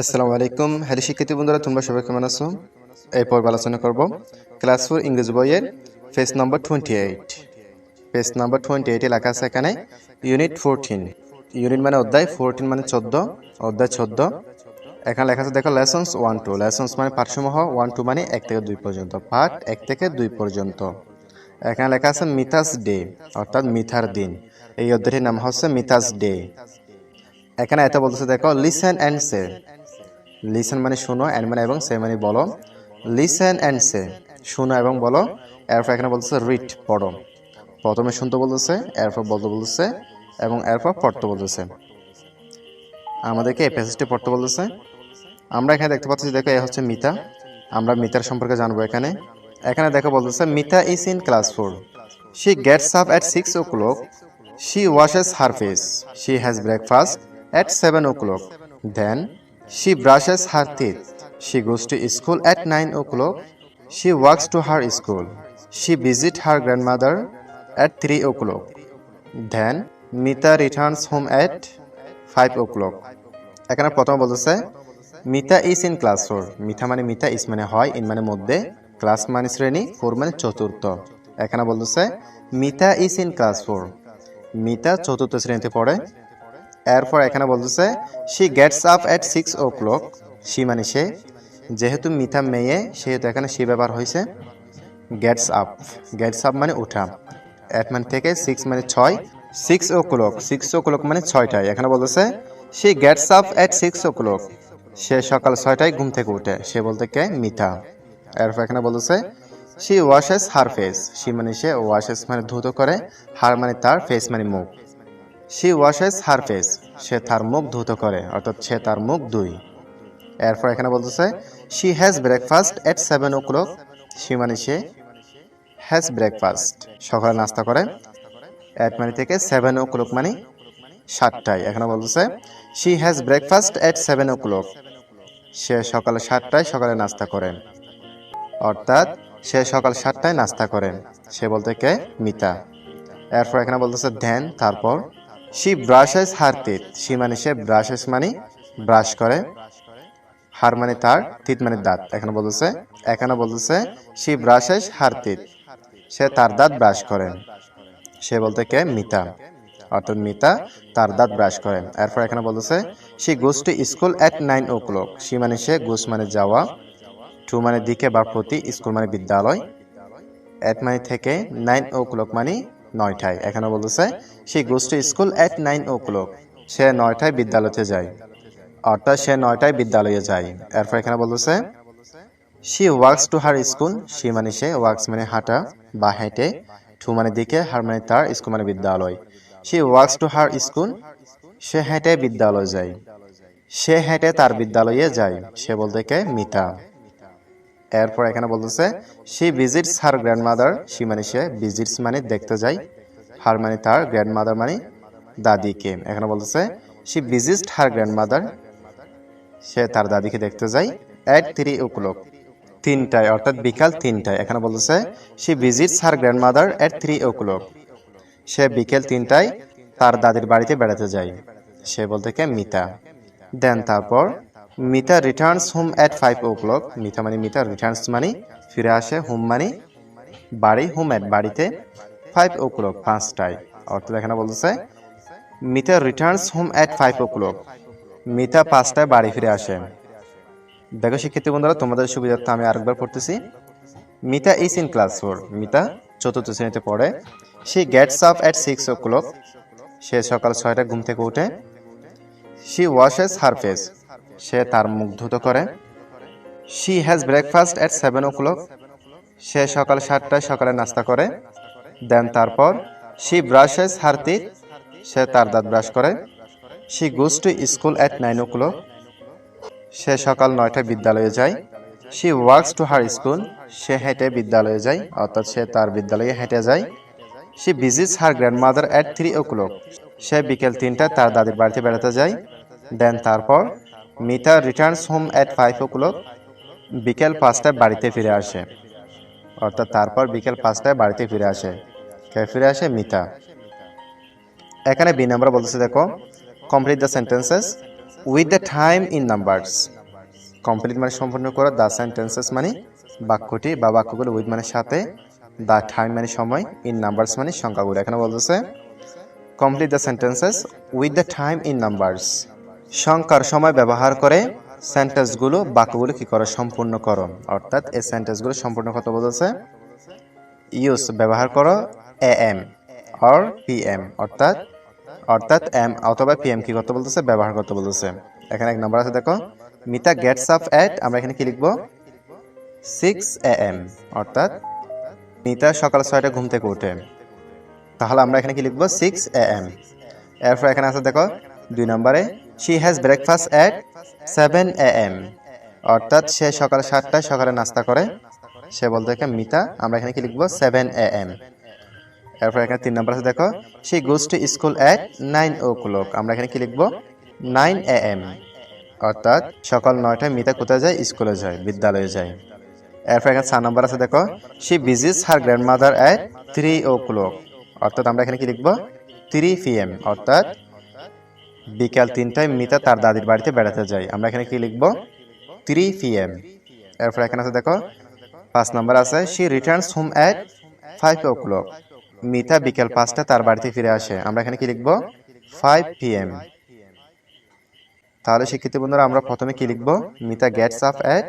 আসসালামু আলাইকুম। হ্যালো শিক্ষার্থী বন্ধুরা, তোমরা সবাই কেমন আছো? এই পর্ব আলোচনা করব ক্লাস ফোর ইংরেজি বইয়ের page number twenty eight page number twenty এইটে লেখা আছে এখানে ইউনিট ফোরটিন ইউনিট মানে অধ্যায় ফোরটিন মানে চোদ্দ, অধ্যায় চোদ্দ। এখানে লেখা আছে, দেখো লেসন্স ওয়ান টু লেসন্স মানে পাঠসমূহ ওয়ান টু মানে এক থেকে দুই পর্যন্ত। পাঠ এক থেকে দুই পর্যন্ত। এখানে লেখা আছে মিথাস ডে, অর্থাৎ মিথার দিন। এই অধ্যায়টির নাম হচ্ছে মিথাস ডে। এখানে এত বলতেছে, দেখো লিসেন অ্যান্ড সে লিসেন মানে শোনো অ্যান্ড মানে এবং সে মানে বলো। লিসেন অ্যান্ড সে শোনো এবং বলো। এরপর এখানে বলতেছে রিড পড়ো। প্রথমে শুনতে বলতেছে, এরপর বলতে বলতেছে, এবং এরপর পড়তে বলতেছে। আমাদেরকে এই প্যাসেজটি পড়তে বলতেছে। আমরা এখানে দেখতে পাচ্ছি দেখো, এ হচ্ছে মিতা। আমরা মিতার সম্পর্কে জানব এখানে। এখানে দেখো বলতেছে, Mita is in class four she gets up at six o'clock she washes her face she has breakfast at 7 o'clock. Then she brushes her teeth. She goes to school at 9 o'clock. She walks to her school. She visits her grandmother at 3 o'clock. Then Mita returns home at 5 o'clock. এখানে প্রথম বলতেছে Mita is in class four Mita মানে মিতা ইস মানে হয় in মানে মধ্যে class মানে শ্রেণি ফোর মানে চতুর্থ এখানে বলতেছে Mita is in class four Mita চতুর্থ শ্রেণীতে পড়ে এরপর এখানে বলতেছে she gets up at six o'clock she মানে সে, যেহেতু মিথা মেয়ে, সেহেতু এখানে সে ব্যবহার হয়েছে গেটস আপ গেটস আপ মানে ওঠা। অ্যাট মানে থেকে সিক্স মানে ছয় six o'clock six o'clock মানে ছয়টায়। এখানে বলতেছে she gets up at six o'clock সে সকাল ছয়টায় ঘুম থেকে উঠে, সে বলতে কে? মিথা এরপর এখানে বলতেছে she washes her face she মানে সে ওয়াশেস মানে ধুত করে, হার মানে তার ফেস মানে মুখ। শি ওয়াশেস হার ফেস সে তার মুখ ধুত করে, অর্থাৎ সে তার মুখ ধুই। এরপর এখানে বলতেছে she has breakfast at seven o'clock she মানে সে হ্যাজ ব্রেকফাস্ট সকালে নাস্তা করে এট মানে থেকে সেভেন ও ক্লক মানে সাতটায়। এখানে বলতেছে she has breakfast at seven o'clock সে সকালে সাতটায় সকালে নাস্তা করে। অর্থাৎ সে সকাল সাতটায় নাস্তা করে। সে বলতে কে? মিতা। এরপর এখানে বলতেছে ধ্যান তারপর শি ব্রাশেস হার তিত সি মানে সে ব্রাশেস মানে ব্রাশ করে। হার মানে তার তিত মানে দাঁত। এখানে বলতেছে এখানে বলতেছে শি ব্রাশেস হার তিত সে তার দাঁত ব্রাশ করে। সে বলতে কে? মিতা। অর্থাৎ মিতা তার দাঁত ব্রাশ করেন এরপর এখানে বলতেছে she goes to school at nine o'clock she মানে সে গোস মানে যাওয়া। টু মানে দিকে বা প্রতি স্কুল মানে বিদ্যালয়। অ্যাট মানে থেকে নাইন ও ক্লক মানে নয়টায়। এখানে বলতেছে সে goes to school at nine o'clock সে নয়টায় বিদ্যালয়তে যায়। অর্থাৎ সে নয়টায় বিদ্যালয়ে যায়। এরপর এখানে বলতেছে she works to her school she মানে সে ওয়ার্কস মানে হাঁটা বা হেঁটে টু মানে দিকে হার মানে তার স্কুল মানে বিদ্যালয়। She works to her school সে হেঁটে বিদ্যালয় যায়। সে হেঁটে তার বিদ্যালয়ে যায়। সে বলতে কে, মিতা। এরপর এখানে বলতেছে, she visits her grandmother she মানে সে ভিজিটস মানে দেখতে যায় হার মানে তার গ্র্যান্ডমাদার মানে দাদিকে। এখানে বলতেছে, সি ভিজিটস হার গ্র্যান্ডমাদার সে তার দাদিকে দেখতে যায় অ্যাট থ্রি ও ক্লক তিনটায়, অর্থাৎ বিকাল তিনটায়। এখানে বলতেছে, she visits her grandmother at three o'clock সে বিকেল তিনটায় তার দাদির বাড়িতে বেড়াতে যায় সে বলতে কে মিতা। দেন তারপর Mita returns home at five o'clock Mita মানে মিতা রিটার্নস মানে ফিরে আসে হোম মানে বাড়ি হোম অ্যাট বাড়িতে ফাইভ ও ক্লক পাঁচটায়। অর্থাৎ এখানে বলতেছে, Mita returns home at five o'clock Mita পাঁচটায় বাড়ি ফিরে আসে। দেখো শিক্ষার্থী বন্ধুরা, তোমাদের সুবিধার্থে আমি আরেকবার পড়তেছি। Mita is in class four Mita চতুর্থ শ্রেণীতে পড়ে। She gets up at six o'clock সে সকাল ছয়টায় ঘুম থেকে উঠে। শি ওয়াশেস হার ফেস সে তার মুখ ধুত করে। She has breakfast at seven o'clock সে সকাল সাতটায় সকালে নাস্তা করে। দেন তারপর শি ব্রাশেস হার তিত সে তার দাঁত ব্রাশ করে। She goes to school at nine o'clock সে সকাল নয়টায় বিদ্যালয়ে যায়। She works to her school সে হেঁটে বিদ্যালয়ে যায়। অর্থাৎ সে তার বিদ্যালয়ে হেঁটে যায়। সে visits her grandmother at three o'clock সে বিকেল তিনটায় তার দাদির বাড়িতে বেড়াতে যায়। দেন তারপর Mita returns home at five o'clock বিকেল পাঁচটায় বাড়িতে ফিরে আসে। অর্থাৎ তারপর বিকেল পাঁচটায় বাড়িতে ফিরে আসে। কে ফিরে আসে? মিতা। এখানে বি নাম্বার বলতেছে, দেখো complete the sentences with the time in numbers complete মানে সম্পূর্ণ করো দ্য সেন্টেন্সেস মানে বাক্যটি বা বাক্যগুলো উইথ মানে সাথে দ্য টাইম মানে সময় ইন নাম্বারস মানে সংখ্যাগুলো। এখানে বলতেছে complete the sentences with the time in numbers সংখ্যার সময় ব্যবহার করে সেন্টেন্সগুলো বাক্যগুলো কি করো? সম্পূর্ণ করো। অর্থাৎ এই সেন্টেন্সগুলো সম্পূর্ণ কত বলতেছে? ইউজ ব্যবহার করো A M or P M অর্থাৎ অর্থাৎ এম অথবা পি এম কি করতে বলতেছে? ব্যবহার করতে বলতেছে। এখানে এক নম্বর আছে, দেখো, মিতা গেটস আপ এট আমরা এখানে কি লিখব? সিক্স এ এম অর্থাৎ, মিতা সকাল ছয়টা ঘুম থেকে উঠে। তাহলে আমরা এখানে কি লিখব? সিক্স এ এম এরপর এখানে আছে, দেখো, দুই নম্বরে she has breakfast at seven A M অর্থাৎ সে সকাল সাতটায় সকালে নাস্তা করে। সে বলতে থাকে মিতা, আমরা এখানে কি লিখব? সেভেন এ এম এরপর এখানে তিন নম্বর আছে, দেখো। She goes to school at nine o'clock আমরা এখানে কি লিখব? নাইন এ এম অর্থাৎ সকাল নয়টায় মিতা কোথায় যায়? স্কুলে যায়, বিদ্যালয়ে যায়। এরপর এখানে চার নম্বর আছে, দেখো। She visits her grandmother at three o'clock অর্থাৎ আমরা এখানে কি লিখব? থ্রি পি এম অর্থাৎ বিকাল তিনটায় মিতা তার দাদির বাড়িতে বেড়াতে যায়। আমরা এখানে কি লিখব? থ্রি পি এম এরপর এখানে আছে, দেখো, পাঁচ নম্বর আছে she returns home at five o'clock Mita বিকেল পাঁচটা তার বাড়িতে ফিরে আসে। আমরা এখানে কি লিখব? ফাইভ পি এম তাহলে শিক্ষিত বন্ধুরা, আমরা প্রথমে কি লিখব? Mita gets up at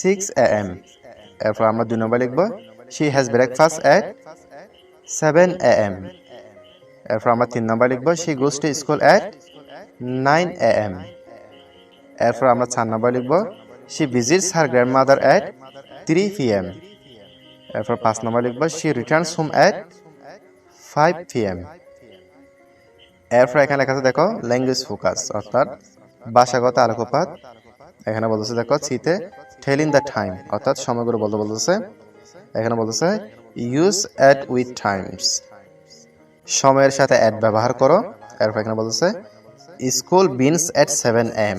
six A M এরপর আমরা দুই নম্বর লিখব she has breakfast at seven A M এরপর আমরা তিন নম্বর লিখব she goes to school at nine A M এরপর আমরা চার নম্বর লিখব she visits her grandmother at three P M এরপর পাঁচ নম্বর লিখব she returns home at five P M এরপর এখানে লেখা আছে, দেখো ল্যাঙ্গুয়েজ ফোকাস অর্থাৎ ভাষাগত আলোকপাত। এখানে বলতেছে, দেখো সিতে টেল ইন দ্য টাইম অর্থাৎ সময়গুলো বলতে বলতেছে। এখানে বলতেছে ইউজ অ্যাট উইথ টাইমস সময়ের সাথে অ্যাড ব্যবহার করো। এরপর এখানে বলতেছে, school begins at seven M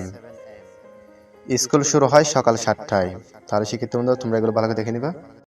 school শুরু হয় সকাল সাতটায়। তাহলে শিক্ষিত তোমরা এগুলো ভালো করে দেখে নিবা।